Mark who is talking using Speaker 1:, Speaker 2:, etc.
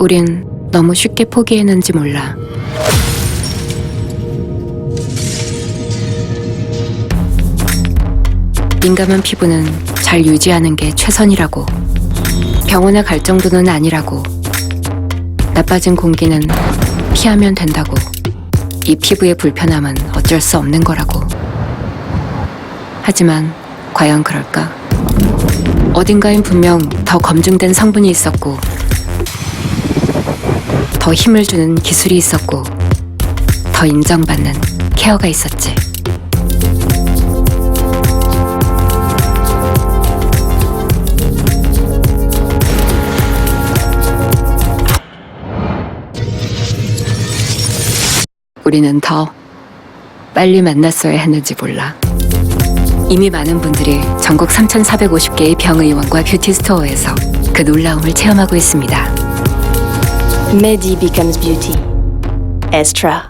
Speaker 1: 우린 너무 쉽게 포기했는지 몰라. 민감한 피부는 잘 유지하는 게 최선이라고. 병원에 갈 정도는 아니라고. 나빠진 공기는 피하면 된다고. 이 피부의 불편함은 어쩔 수 없는 거라고. 하지만 과연 그럴까? 어딘가엔 분명 더 검증된 성분이 있었고, 더 힘을 주는 기술이 있었고, 더 인정받는 케어가 있었지. 우리는 더 빨리 만났어야 했는지 몰라. 이미 많은 분들이 전국 3,450개의 병의원과 뷰티 스토어에서 그 놀라움을 체험하고 있습니다.
Speaker 2: Medi becomes beauty. Estra.